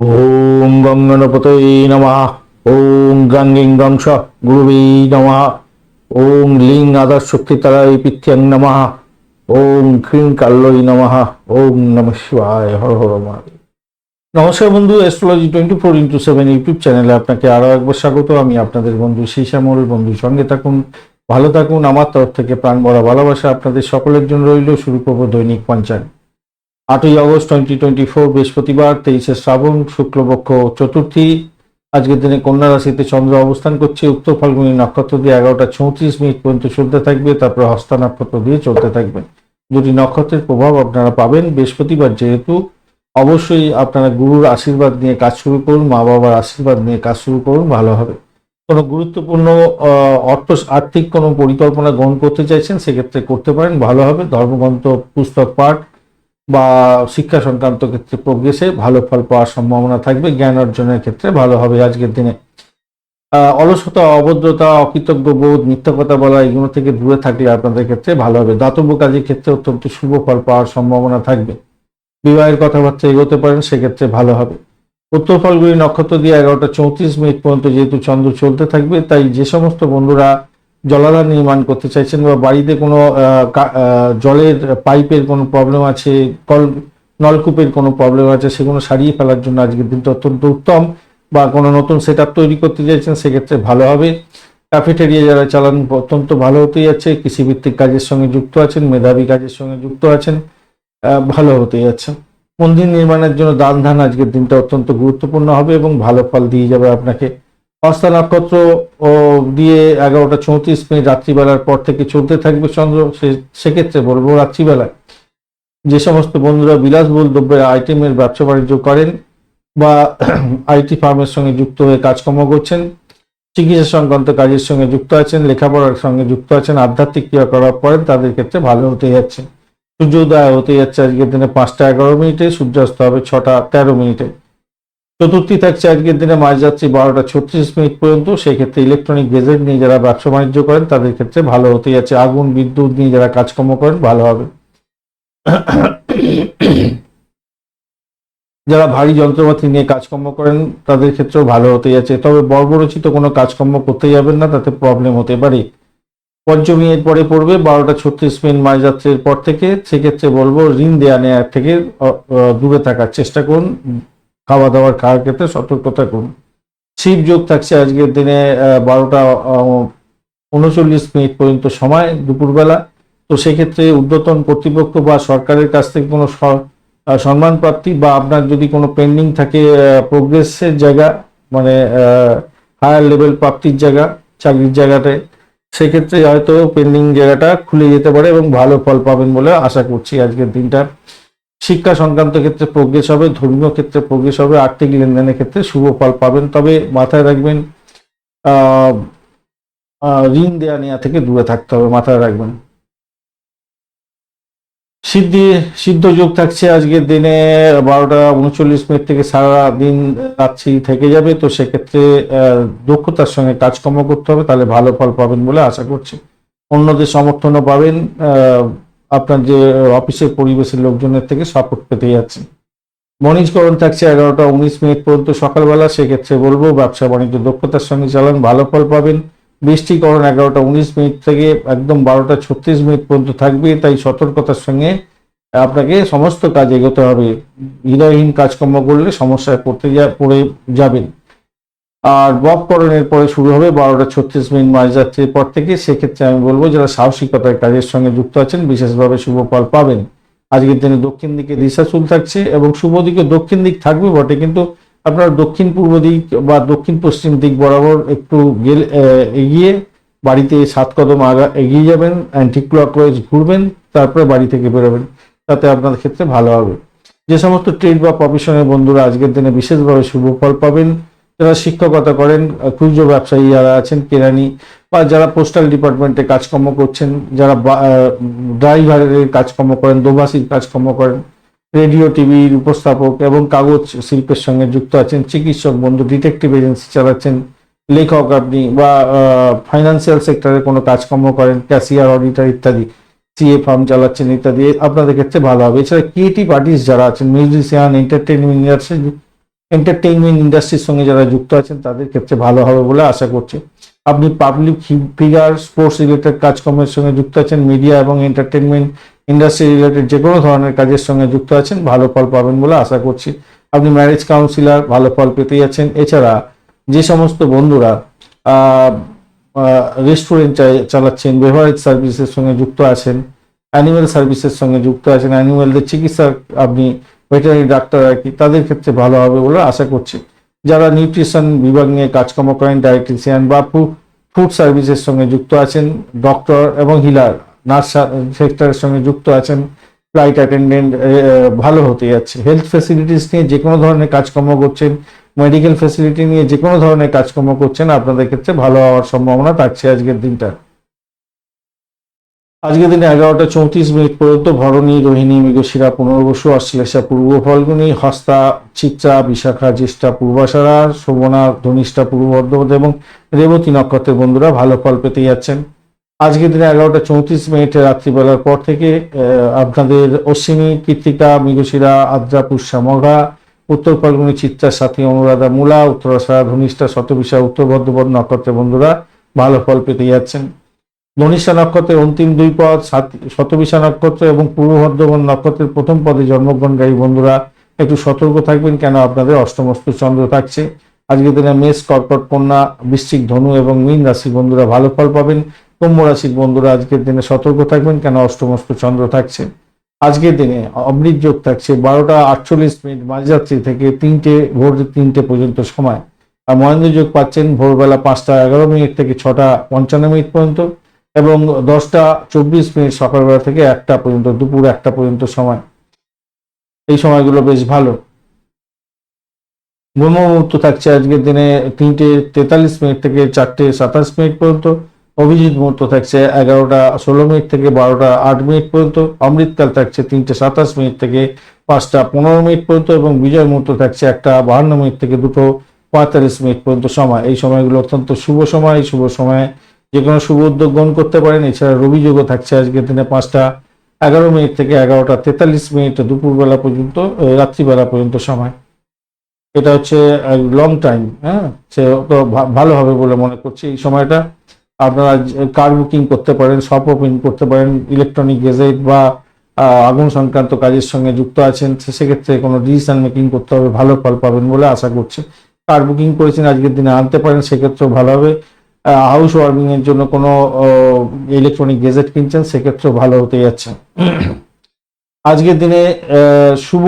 ওম গঙ্গনপতয়ে নমঃ। ওম গাঙ্গিং গংস গুরুবে নমঃ। ওম লিং আদার শক্তিতরায় পিথ্যাং নমঃ। ওম ক্রিং কাল্লই নমঃ। ওম নম শিবায়। হর হর মহাদেব। নমস্কার বন্ধু astrology twenty four into seven YouTube চ্যানেলে আপনাকে আরও একবার স্বাগত। আমি আপনাদের বন্ধু শ্যামল বন্ধুর সঙ্গে থাকুন, ভালো থাকুন। আমার তরফ থেকে প্রাণ ভরা ভালোবাসা আপনাদের সকলের জন্য রইল। শুরু করব দৈনিক পঞ্চায়েত আটই আগস্ট টোয়েন্টি টোয়েন্টি ফোর বৃহস্পতিবার, তেইশে শ্রাবণ, শুক্লপক্ষ চতুর্থী। আজকের দিনে কন্যা রাশিতে চন্দ্র অবস্থান করছে। উত্তর ফাল্গুনী নক্ষত্র দিয়ে এগারোটা চৌত্রিশ মিনিট পর্যন্ত চলতে থাকবে। তারপর হস্তা নক্ষত্র দিয়ে চলতে থাকবে। দুটি নক্ষত্রের প্রভাব আপনারা পাবেন। বৃহস্পতিবার যেহেতু, অবশ্যই আপনারা গুরুর আশীর্বাদ নিয়ে কাজ শুরু করুন, মা বাবার আশীর্বাদ নিয়ে কাজ শুরু করুন, ভালো হবে। কোনো গুরুত্বপূর্ণ অর্থ, আর্থিক কোনো পরিকল্পনা গ্রহণ করতে চাইছেন, সেক্ষেত্রে করতে পারেন, ভালো হবে। ধর্মগ্রন্থ, পুস্তক পাঠ বা শিক্ষা সংক্রান্ত ক্ষেত্রে প্রোগ্রেসে ভালো ফল পাওয়ার সম্ভাবনা থাকবে, জ্ঞান অর্জনের ক্ষেত্রে ভালো হবে আজকের দিনে। অলসতা, অভদ্রতা, অকৃতজ্ঞ বোধ, মিথ্যা কথা বলা, এগুলো থেকে দূরে থাকলে আপনাদের ক্ষেত্রে ভালো হবে। দাতব্য কাজের ক্ষেত্রে অত্যন্ত শুভ ফল পাওয়ার সম্ভাবনা থাকবে। বিবাহের কথাবার্তা এগোতে পারেন, সেক্ষেত্রে ভালো হবে। উত্তর ফলগুলি নক্ষত্র দিয়ে এগারোটা চৌত্রিশ মিনিট পর্যন্ত যেহেতু চন্দ্র চলতে থাকবে, তাই যে সমস্ত বন্ধুরা জলাধার নির্মাণ করতে চাইছেন বা বাড়িতে কোনো জলের পাইপের কোনো প্রবলেম আছে, কল, নলকূপের কোনো প্রবলেম আছে, সেগুলো সারিয়ে ফেলার জন্য আজকের দিনটা অত্যন্ত উত্তম বা কোনো নতুন সেট তৈরি করতে চাইছেন, সেক্ষেত্রে ভালো হবে। ক্যাফেটেরিয়া যারা চালান, অত্যন্ত ভালো হতে যাচ্ছে। কৃষিভিত্তিক কাজের সঙ্গে যুক্ত আছেন, মেধাবী কাজের সঙ্গে যুক্ত আছেন ভালো হতে যাচ্ছে। মন্দির নির্মাণের জন্য দান ধান আজকের দিনটা অত্যন্ত গুরুত্বপূর্ণ হবে এবং ভালো ফল দিয়ে যাবে আপনাকে। হস্তা নক্ষত্র দিয়ে এগারোটা চৌত্রিশ মিনিট রাত্রিবেলার পর থেকে চলতে থাকবে চন্দ্র। সেক্ষেত্রে বলব রাত্রিবেলায় যে সমস্ত বন্ধুরা বিলাসবহুল দ্রব্যের আইটেমের ব্যবসা বাণিজ্য করেন বা আইটি ফার্মের সঙ্গে যুক্ত হয়ে কাজকর্ম করছেন, চিকিৎসা সংক্রান্ত কাজের সঙ্গে যুক্ত আছেন, লেখাপড়ার সঙ্গে যুক্ত আছেন, আধ্যাত্মিক ক্রিয়াকলাপ করেন, তাদের ক্ষেত্রে ভালো হতে যাচ্ছে। সূর্যোদয় হতে যাচ্ছে আজকের দিনে পাঁচটা এগারো মিনিটে, সূর্যাস্ত হবে ছটা তেরো মিনিটে। চতুর্থী থাকছে আজকের দিনে মাছ যাচ্ছে বারোটা ছত্রিশ মিনিট পর্যন্ত। সেই ক্ষেত্রে ইলেকট্রনিক গেজেট নিয়ে যারা ব্যবসা বাণিজ্য করেন, তাদের ক্ষেত্রে ভালো হতে যাচ্ছে। আগুন, বিদ্যুৎ নিয়ে যারা কাজকর্ম করেন, ভালো হবে। যারা ভারী যন্ত্রপাতি নিয়ে কাজকর্ম করেন, তাদের ক্ষেত্রেও ভালো হতে যাচ্ছে। তবে বর্বরচিত কোনো কাজকর্ম করতে যাবেন না, তাতে প্রবলেম হতে পারে। পঞ্চমী এর পরে পড়বে, বারোটা ছত্রিশ মিনিট মাঝ যাত্রীর পর থেকে। সেক্ষেত্রে বলব, ঋণ দেয়া নেওয়ার থেকে দূরে থাকার চেষ্টা করুন। খাওয়া দাওয়ার খাওয়ার ক্ষেত্রে সতর্কতা করুন। শিব যোগ থাকছে আজকের দিনে বারোটা উনচল্লিশ মিনিট পর্যন্ত সময় দুপুরবেলা। তো সেক্ষেত্রে ঊর্ধ্বতন কর্তৃপক্ষ বা সরকারের কাছ থেকে কোনো সম্মান প্রাপ্তি বা আপনার যদি কোনো পেন্ডিং থাকে প্রোগ্রেসের জায়গা মানে হায়ার লেভেল প্রাপ্তির জায়গা, চাকরির জায়গাটায় সেক্ষেত্রে হয়তো পেন্ডিং জায়গাটা খুলে যেতে পারে এবং ভালো ফল পাবেন বলে আশা করছি আজকের দিনটা শিক্ষা সংক্রান্ত ক্ষেত্রে প্রোগ্রেস হবে, ধর্মীয় ক্ষেত্রে প্রোগ্রেস হবে, আর্থিক লেনদেনের ক্ষেত্রে শুভ ফল পাবেন। তবে মাথায় রাখবেন ঋণ দেয়া নেওয়া থেকে দূরে থাকতে হবে, মাথায় রাখবেন। সিদ্ধি, সিদ্ধ যোগ থাকছে আজকের দিনে, বারোটা উনচল্লিশ মিনিট থেকে সারা দিন রাত্রি থেকে যাবে, তো সেক্ষেত্রে দক্ষতার সঙ্গে কাজকর্ম করতে হবে, তাহলে ভালো ফল পাবেন বলে আশা করছি। অন্যদের সমর্থনও পাবেন আপনার যে অফিসের পরিবেশের লোকজনের থেকে সাপোর্ট পেতে যাচ্ছেন বণিজকরণ থাকছে এগারোটা উনিশ মিনিট পর্যন্ত সকালবেলা, সেক্ষেত্রে বলব ব্যবসা বাণিজ্য দক্ষতার সঙ্গে চালান, ভালো ফল পাবেন। বৃষ্টিকরণ এগারোটা উনিশ মিনিট থেকে একদম বারোটা ছত্রিশ মিনিট পর্যন্ত থাকবে, তাই সতর্কতার সঙ্গে আপনাকে সমস্ত কাজ এগোতে হবে। হৃদয়হীন কাজকর্ম করলে সমস্যায় পড়তে যা, পড়ে যাবেন। আর বপকরণের পরে শুরু হবে বারোটা ছত্রিশ মিনিট মাঝ যাত্রীর পর থেকে। সেক্ষেত্রে আমি বলব যারা সাহসিকতার কাজের সঙ্গে যুক্ত আছেন, বিশেষভাবে শুভ ফল পাবেন। আজকের দিনে দক্ষিণ দিকে দিশা চুল থাকছে এবং শুভ দিকে দক্ষিণ দিক থাকবে বটে, কিন্তু আপনার দক্ষিণ পূর্ব দিক বা দক্ষিণ পশ্চিম দিক বরাবর একটু গেলে এগিয়ে বাড়িতে সাত কদম আগা, এগিয়ে যাবেন অ্যান্টি ক্লকওয়াইজ ঘুরবেন, তারপরে বাড়ি থেকে বেরোবেন। তাতে আপনার ক্ষেত্রে ভালো হবে। যে সমস্ত ট্রেড বা প্রফেশনের বন্ধুরা আজকের দিনে বিশেষভাবে শুভ ফল পাবেন যারা শিক্ষকতা করেন খুচরো ব্যবসায়ী যারা আছেন, কেরানি বা যারা পোস্টাল ডিপার্টমেন্টে কাজকর্ম করছেন, যারা ড্রাইভারের কাজকর্ম করেন, দোভাষীর কাজকর্ম করেন রেডিও টিভির উপস্থাপক এবং কাগজ শিল্পের সঙ্গে যুক্ত আছেন, চিকিৎসক, বন্ধু ডিটেকটিভ এজেন্সি চালাচ্ছেন, লেখক আপনি বা ফাইন্যান্সিয়াল সেক্টরে কোনো কাজকর্ম করেন ক্যাশিয়ার অডিটার ইত্যাদি সিএ ফার্ম চালাচ্ছেন ইত্যাদি আপনাদের ক্ষেত্রে ভালো হবে। এছাড়া ক্রিয়েটিভ আর্টিস্ট যারা আছেন মিউজিশিয়ান এন্টারটেনমেন্ট এন্টারটেইনমেন্ট ইন্ডাস্ট্রির সঙ্গে যারা যুক্ত আছেন, তাদের ক্ষেত্রে ভালো হবে বলে আশা করছি। আপনি পাবলিক ফিগার স্পোর্টস রিলেটেড কাজকর্মের সঙ্গে যুক্ত আছেন মিডিয়া এবং এন্টারটেনমেন্ট ইন্ডাস্ট্রি রিলেটেড যে কোনো ধরনের কাজের সঙ্গে যুক্ত আছেন, ভালো ফল পাবেন বলে আশা করছি। আপনি ম্যারেজ কাউন্সিলার ভালো ফল পেতে যাচ্ছেন এছাড়া যে সমস্ত বন্ধুরা রেস্টুরেন্ট চালাচ্ছেন বেভারেজ সার্ভিসের সঙ্গে যুক্ত আছেন অ্যানিমেল সার্ভিসের সঙ্গে যুক্ত আছেন অ্যানিমেলদের চিকিৎসা আপনি ভেটেরিনারি ডাক্তার আর কি তাদের ক্ষেত্রে ভালো হবে বলে আশা করছি। যারা নিউট্রিশন বিভাগ নিয়ে কাজকর্ম করেন ডায়েটিশিয়ান বা ফুড সার্ভিসের সঙ্গে যুক্ত আছেন ডক্টর এবং হিলার নার্স সেক্টরের সঙ্গে যুক্ত আছেন ফ্লাইট অ্যাটেন্ডেন্ট ভালো হতে যাচ্ছে। হেলথ ফেসিলিটিস নিয়ে যে কোনো ধরনের কাজকর্ম করছেন মেডিকেল ফেসিলিটি নিয়ে যে কোনো ধরনের কাজকর্ম করছেন, আপনাদের ক্ষেত্রে ভালো হওয়ার সম্ভাবনা থাকছে আজকের দিনটা। আজকের দিনে এগারোটা চৌত্রিশ মিনিট পর্যন্ত ভরণী, রোহিণী, মৃগশিরা, পুনর্বসু অশ্লেষা পূর্ব ফলগুনি, হস্তা, চিত্রা, বিশাখা, জ্যেষ্ঠা, পূর্বাশারা, শোভনা, ধনিষ্ঠা, পূর্ব বর্ধমান এবং রেবতী নক্ষত্রের বন্ধুরা ভালো ফল পেতে যাচ্ছেন। আজকের দিনে এগারোটা চৌত্রিশ মিনিটে রাত্রিবেলার পর থেকে আপনাদের অশ্বিনী, কৃত্তিকা, মৃগশিরা, আদ্রা, পুষ্যা, মঘা, উত্তর ফাল্গুনি, চিত্রা, সাথী, অনুরাধা, মূলা, উত্তরাশা, ধনিষ্ঠা, শতবিশা, উত্তর বর্ধমান নক্ষত্রের বন্ধুরা ভালো ফল পেতে যাচ্ছেন। ধনিষ্ঠা নক্ষত্রের অন্তিম দুই পদ শতবিশা নক্ষত্র এবং পূর্ব বর্ধমান নক্ষত্রের প্রথম পদে জন্মগ্রহণকারী বন্ধুরা, একটু সতর্ক থাকবেন কেন? আপনাদের অষ্টমস্তু চন্দ্র থাকছে। আজকের দিনে মেষ, কর্কট, কন্যা, বৃশ্চিক, ধনু এবং মীন রাশির বন্ধুরা ভালো ফল পাবেন। কুম্ভ রাশির বন্ধুরা আজকের দিনে সতর্ক থাকবেন কেন? অষ্টমস্তু চন্দ্র থাকছে। আজকের দিনে অমৃত যোগ থাকছে। বারোটা আটচল্লিশ মিনিট মাঝরাত্রি থেকে তিনটে, ভোর তিনটে পর্যন্ত সময়। আর মহেন্দ্র যোগ পাচ্ছেন ভোরবেলা পাঁচটা এগারো মিনিট থেকে ছটা পঞ্চান্ন মিনিট পর্যন্ত। এবং দশটা চব্বিশ মিনিট সকালবেলা থেকে একটা পর্যন্ত, দুপুর একটা পর্যন্ত সময়। এই সময়গুলো বেশ ভালো। ব্রহ্ম মুহূর্ত থাকছে আজকের দিনে তিনটে তেতাল্লিশ মিনিট থেকে চারটে সাতাশ মিনিট পর্যন্ত। অভিজিৎ মুহূর্ত থাকছে এগারোটা ষোলো মিনিট থেকে বারোটা আট মিনিট পর্যন্ত। অমৃতকাল থাকছে তিনটে সাতাশ মিনিট থেকে পাঁচটা পনেরো মিনিট পর্যন্ত এবং বিজয় মুহূর্ত থাকছে একটা বাহান্ন মিনিট থেকে দুটো পঁয়তাল্লিশ মিনিট পর্যন্ত সময়। এই সময়গুলো অত্যন্ত শুভ সময়, শুভ সময়ে যে কোনো শুভ উদ্যোগ গ্রহণ করতে পারেন। এছাড়া রবি যোগও থাকছে আজকের দিনে পাঁচটা, এগারো মিনিট থেকে এগারোটা, তেতাল্লিশ মিনিট দুপুরবেলা পর্যন্ত রাত্রিবেলা পর্যন্ত সময়। এটা হচ্ছে লং টাইম হ্যাঁ? সে তো ভালো হবে বলে মনে করছি এই সময়টা। আপনারা কার বুকিং করতে পারেন শপ ওপেন করতে পারেন ইলেকট্রনিক গেজেট বা আগুন সংক্রান্ত কাজের সঙ্গে যুক্ত আছেন সেক্ষেত্রে কোনো ডিসিশন মেকিং করতে হবে, ভালো ফল পাবেন বলে আশা করছি। কার বুকিং করেছেন, আজকের দিনে আনতে পারেন, সেক্ষেত্রেও ভালো হবে। হাউস ওয়ার্মিং এর জন্য কোনো ইলেকট্রনিক গেজেট কিনছেন, সেক্ষেত্রেও ভালো হতে যাচ্ছে। আজকের দিনে শুভ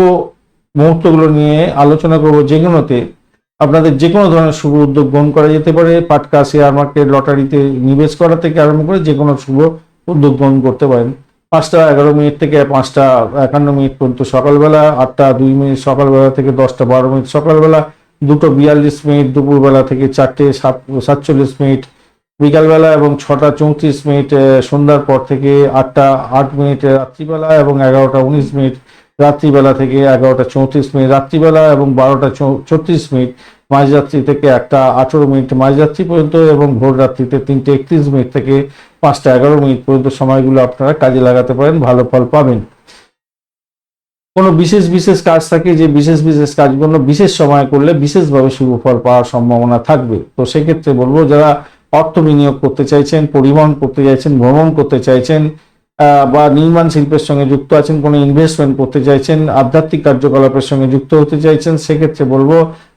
মুহূর্তগুলো নিয়ে আলোচনা করব যেগুলোতে আপনাদের যে কোনো ধরনের শুভ উদ্যোগ গ্রহণ করা যেতে পারে, পাটকা শেয়ার মার্কেট লটারিতে নিবেশ করা থেকে আরম্ভ করে যে কোনো শুভ উদ্যোগ গ্রহণ করতে পারেন। পাঁচটা এগারো মিনিট থেকে পাঁচটা একান্ন মিনিট পর্যন্ত সকালবেলা, আটটা দুই মিনিট সকালবেলা থেকে দশটা বারো মিনিট সকালবেলা দুটো বিয়াল্লিশ মিনিট দুপুরবেলা থেকে চারটে সাত, সাতচল্লিশ মিনিট বিকালবেলা এবং ছটা চৌত্রিশ মিনিট সন্ধ্যার পর থেকে আটটা আট মিনিট রাত্রিবেলা এবং এগারোটা উনিশ মিনিট রাত্রিবেলা থেকে এগারোটা চৌত্রিশ মিনিট রাত্রিবেলা এবং বারোটা ছত্রিশ মিনিট মাঝরাত্রি থেকে একটা আঠেরো মিনিট মাঝরাত্রি পর্যন্ত এবং ভোর রাত্রিতে তিনটে একত্রিশ মিনিট থেকে পাঁচটা এগারো মিনিট পর্যন্ত সময়গুলো আপনারা কাজে লাগাতে পারেন, ভালো ফল পাবেন। কোনো বিশেষ বিশেষ কাজ থাকে যে বিশেষ বিশেষ কাজগুলো বিশেষ সময় করলে বিশেষভাবে শুভ ফল পাওয়ার সম্ভাবনা থাকবে। তো সেক্ষেত্রে বলব, যারা অর্থ বিনিয়োগ করতে চাইছেন, পরিবহন করতে চাইছেন, ভ্রমণ করতে চাইছেন বা নির্মাণ শিল্পের সঙ্গে যুক্ত আছেন, কোনো ইনভেস্টমেন্ট করতে চাইছেন, আধ্যাত্মিক কার্যকলাপের সঙ্গে যুক্ত হতে চাইছেন, সেক্ষেত্রে বলব,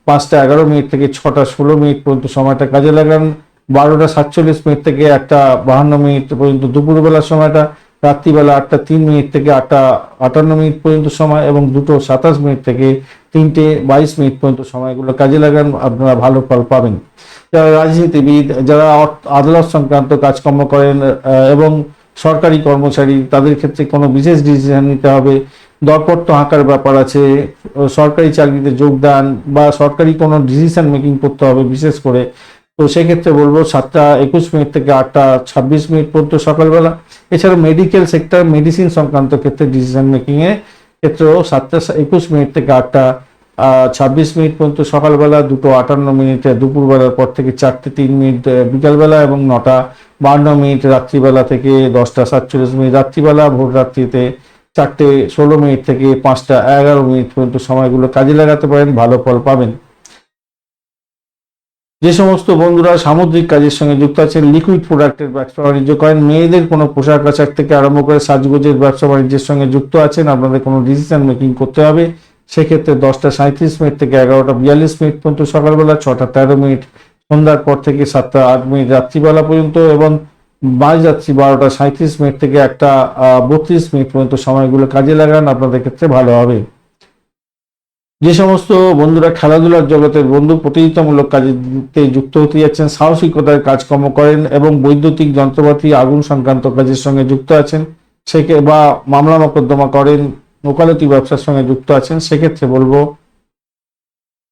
পাঁচটা এগারো মিনিট থেকে ছটা ষোলো মিনিট পর্যন্ত সময়টা কাজে লাগান। বারোটা সাতচল্লিশ মিনিট থেকে একটা বাহান্ন মিনিট পর্যন্ত দুপুরবেলার সময়টা রাত্রিবেলা আটটা তিন মিনিট থেকে আটটা আটান্ন মিনিট পর্যন্ত সময় এবং দুটো সাতাশ মিনিট থেকে তিনটে বাইশ মিনিট পর্যন্ত সময়গুলো কাজে লাগান, আপনারা ভালো ফল পাবেন। যারা রাজনীতিবিদ, যারা আদালত সংক্রান্ত কাজকর্ম করেন এবং সরকারি কর্মচারী, তাদের ক্ষেত্রে কোনো বিশেষ ডিসিশন নিতে হবে। দরপত্র আঁকার ব্যাপার আছে, সরকারি চাকরিতে যোগদান বা সরকারি কোনো ডিসিশন মেকিং করতে হবে বিশেষ করে। তো সেক্ষেত্রে বলব সাতটা একুশ মিনিট থেকে আটটা ছাব্বিশ মিনিট পর্যন্ত সকালবেলা। এছাড়া মেডিকেল সেক্টর মেডিসিন সংক্রান্ত ক্ষেত্রে ডিসিশন মেকিং এ ক্ষেত্রেও সাতটা একুশ মিনিট থেকে আটটা ছাব্বিশ মিনিট পর্যন্ত সকালবেলা, দুটো আটান্ন মিনিট দুপুরবেলার পর থেকে চারটে তিন মিনিট বিকালবেলা এবং নটা বান্ন মিনিট রাত্রিবেলা থেকে দশটা সাতচল্লিশ মিনিট। রাত্রিবেলা, ভোর রাত্রিতে চারটে ষোলো মিনিট থেকে পাঁচটা এগারো মিনিট পর্যন্ত সময়গুলো কাজে লাগাতে পারেন, ভালো ফল পাবেন। যে সমস্ত বন্ধুরা সামুদ্রিক কাজের সঙ্গে যুক্ত আছেন লিকুইড প্রোডাক্টের ব্যবসা বাণিজ্য করেন, মেয়েদের কোনো পোশাক আশাক থেকে আরম্ভ করে সাজগোজের ব্যবসা বাণিজ্যের সঙ্গে যুক্ত আছেন, আপনাদের কোনো ডিসিশন মেকিং করতে হবে, সেক্ষেত্রে দশটা সাঁত্রিশ মিনিট থেকে এগারোটা বিয়াল্লিশ মিনিট পর্যন্ত সকালবেলা, ছটা তেরো মিনিট সন্ধ্যার পর থেকে সাতটা আট মিনিট রাত্রিবেলা পর্যন্ত এবং মাঝ যাত্রী বারোটা সাঁত্রিশ মিনিট থেকে একটা বত্রিশ মিনিট পর্যন্ত সময়গুলো কাজে লাগান, আপনাদের ক্ষেত্রে ভালো হবে। যে সমস্ত বন্ধুরা খেলাধুলার জগতের বন্ধু প্রতিযোগিতামূলক কাজেতে যুক্ত হতে যাচ্ছেন, সাহসিকতার কাজকর্ম করেন এবং বৈদ্যুতিক যন্ত্রপাতি আগুন সংক্রান্ত কাজের সঙ্গে যুক্ত আছেন। সেকে বা মামলা মোকদ্দমা করেন, ওকালতি ব্যবসার সঙ্গে যুক্ত আছেন সেক্ষেত্রে বলব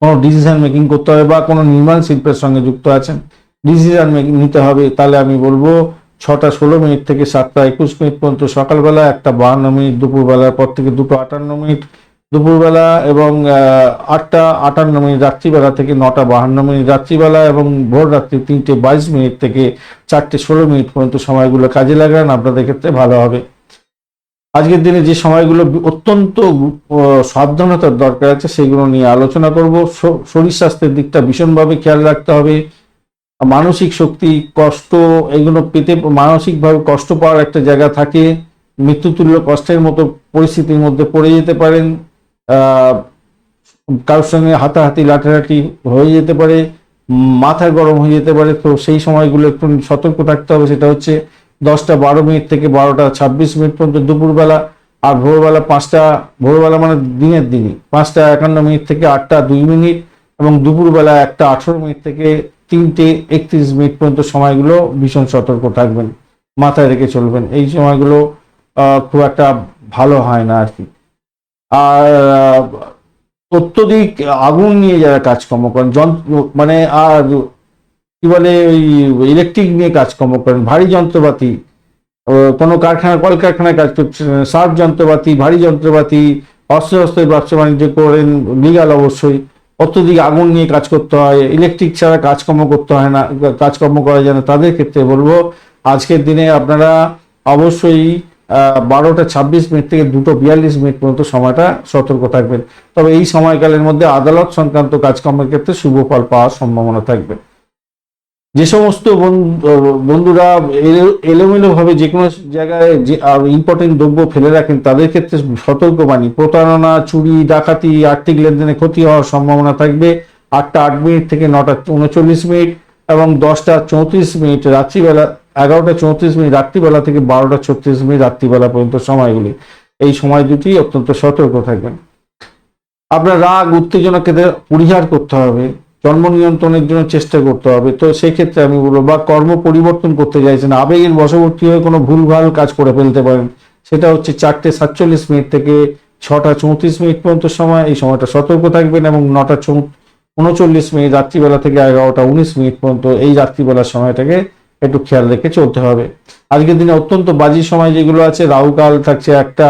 কোনো ডিসিশন মেকিং করতে হবে বা কোনো নির্মাণ শিল্পের সঙ্গে যুক্ত আছেন। ডিসিশন মেকিং নিতে হবে, তাহলে আমি বলব ছটা ষোলো মিনিট থেকে সাতটা একুশ মিনিট পর্যন্ত সকালবেলা একটা বাহান্ন মিনিট, দুপুরবেলার পর থেকে দুটো আটান্ন মিনিট দুপুরবেলা এবং আটটা আটান্ন মিনিট রাত্রিবেলা থেকে নটা বাহান্ন মিনিট রাত্রিবেলা এবং ভোর রাত্রি তিনটে বাইশ মিনিট থেকে চারটে ষোলো মিনিট পর্যন্ত সময়গুলো কাজে লাগান, আপনাদের ক্ষেত্রে ভালো হবে। আজকের দিনে যে সময়গুলো অত্যন্ত সাবধানতার দরকার আছে, সেগুলো নিয়ে আলোচনা করব। শরীর স্বাস্থ্যের দিকটা ভীষণভাবে খেয়াল রাখতে হবে। মানসিক শক্তি, কষ্ট, এগুলো পেতে মানসিকভাবে কষ্ট পাওয়ার একটা জায়গা থাকে। মৃত্যুতুল্য কষ্টের মতো পরিস্থিতির মধ্যে পড়ে যেতে পারেন। কারোর সঙ্গে হাতাহাতি, লাঠালাঠি হয়ে যেতে পারে, মাথা গরম হয়ে যেতে পারে, তো সেই সময়গুলো একটু সতর্ক থাকতে হবে। সেটা হচ্ছে দশটা বারো মিনিট থেকে বারোটা ছাব্বিশ মিনিট পর্যন্ত দুপুরবেলা আর ভোরবেলা পাঁচটা, ভোরবেলা মানে দিনের দিনই পাঁচটা একান্ন মিনিট থেকে আটটা দুই মিনিট এবং দুপুরবেলা একটা আঠেরো মিনিট থেকে তিনটে একত্রিশ মিনিট পর্যন্ত সময়গুলো ভীষণ সতর্ক থাকবেন, মাথায় রেখে চলবেন। এই সময়গুলো খুব একটা ভালো হয় না আর কি। আর অত্যধিক আগুন নিয়ে যারা কাজকর্ম করেন, যন্ত্র মানে আর কি বলে ওই ইলেকট্রিক নিয়ে কাজকর্ম করেন, ভারী যন্ত্রপাতি কোনো কারখানা, কলকারখানায় কাজ করছেন সার্ফ যন্ত্রপাতি, ভারী যন্ত্রপাতি অস্ত্র শস্ত্রের ব্যবসা বাণিজ্য করেন লিগাল অবশ্যই, অত্যধিক আগুন নিয়ে কাজ করতে হয় ইলেকট্রিক ছাড়া কাজকর্ম করতে হয় না, কাজকর্ম করা যায় না, তাদের ক্ষেত্রে বলব, আজকের দিনে আপনারা অবশ্যই বারোটা ছাব্বিশ মিনিট থেকে দুটো বিয়াল্লিশ মিনিট পর্যন্ত সময়টা সতর্ক থাকবেন। তবে এই সময়কালের মধ্যে আদালত সংক্রান্ত কাজকর্মের ক্ষেত্রে শুভ ফল পাওয়ার সম্ভাবনা থাকবে। যে সমস্ত বন্ধু- বন্ধুরা এলো- এলোমেলোভাবে যে কোনো জায়গায় যে ইম্পর্টেন্ট দ্রব্য ফেলে রাখেন, তাদের ক্ষেত্রে সতর্কবাণী। প্রতারণা, চুরি, ডাকাতি, আর্থিক লেনদেনে ক্ষতি হওয়ার সম্ভাবনা থাকবে। আটটা আট মিনিট থেকে নটা উনচল্লিশ মিনিট এবং দশটা চৌত্রিশ মিনিট রাত্রিবেলা এগারোটা চৌত্রিশ মিনিট, রাত্রিবেলা থেকে বারোটা ছত্রিশ মিনিট, রাত্রিবেলা পর্যন্ত সময়গুলি। এই সময় দুটি অত্যন্ত সতর্ক থাকবেন। আপনার রাগ, উত্তেজনাকে পরিহার করতে হবে, জন্ম নিয়ন্ত্রণের জন্য চেষ্টা করতে হবে। তো সেক্ষেত্রে আমি বলব, বা কর্ম পরিবর্তন করতে চাইছেন, আবেগের বশবর্তী হয়ে কোনো ভুলভাল কাজ করে ফেলতে পারেন। সেটা হচ্ছে চারটে সাতচল্লিশ মিনিট থেকে ছটা চৌত্রিশ মিনিট পর্যন্ত সময়। এই সময়টা সতর্ক থাকবেন এবং নটা চৌ উনচল্লিশ মিনিট, রাত্রিবেলা থেকে এগারোটা উনিশ মিনিট পর্যন্ত এই রাত্রিবেলার সময়টাকে একটু খেয়াল রেখে চলতে হবে। আজকের দিনে অত্যন্ত বাজি সময় যেগুলো আছে, রাহুকাল থাকছে একটা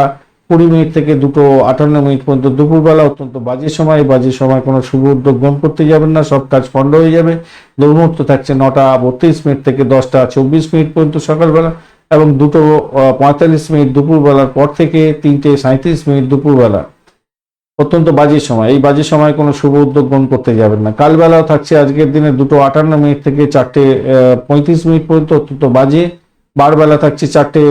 কুড়ি মিনিট থেকে দুটো আটান্ন মিনিট পর্যন্ত। দুপুরবেলা অত্যন্ত বাজে সময় বাজে সময় কোনো শুভ উদ্যোগ গ্রহণ করতে যাবেন না, সব কাজ পণ্ড হয়ে যাবে। দুর্মুহূর্ত থাকছে নটা বত্রিশ মিনিট থেকে দশটা চব্বিশ মিনিট পর্যন্ত সকালবেলা এবং দুটো পঁয়তাল্লিশ মিনিট দুপুরবেলার পর থেকে তিনটে সাঁত্রিশ মিনিট দুপুরবেলা। অত্যন্ত বাজে সময়। এই বাজে সময় কোনো শুভ উদ্যোগ গ্রহণ করতে যাবেন না। কালবেলাও থাকছে আজকের দিনে দুটো আটান্ন মিনিট থেকে চারটে পঁয়ত্রিশ মিনিট পর্যন্ত অত্যন্ত বাজে। বারবেলা থাকছে চারটে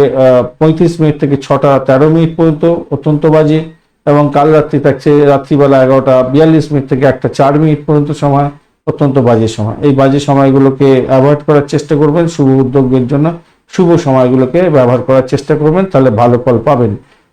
পঁয়ত্রিশ মিনিট থেকে ছটা তেরো মিনিট পর্যন্ত অত্যন্ত বাজে এবং কাল রাত্রি থাকছে রাত্রিবেলা এগারোটা বিয়াল্লিশ মিনিট থেকে একটা চার মিনিট পর্যন্ত সময়, অত্যন্ত বাজে সময়। এই বাজে সময়গুলোকে অ্যাভয়েড করার চেষ্টা করবেন। শুভ উদ্যোগের জন্য শুভ সময়গুলোকে ব্যবহার করার চেষ্টা করবেন। তাহলে ভালো ফল পাবেন।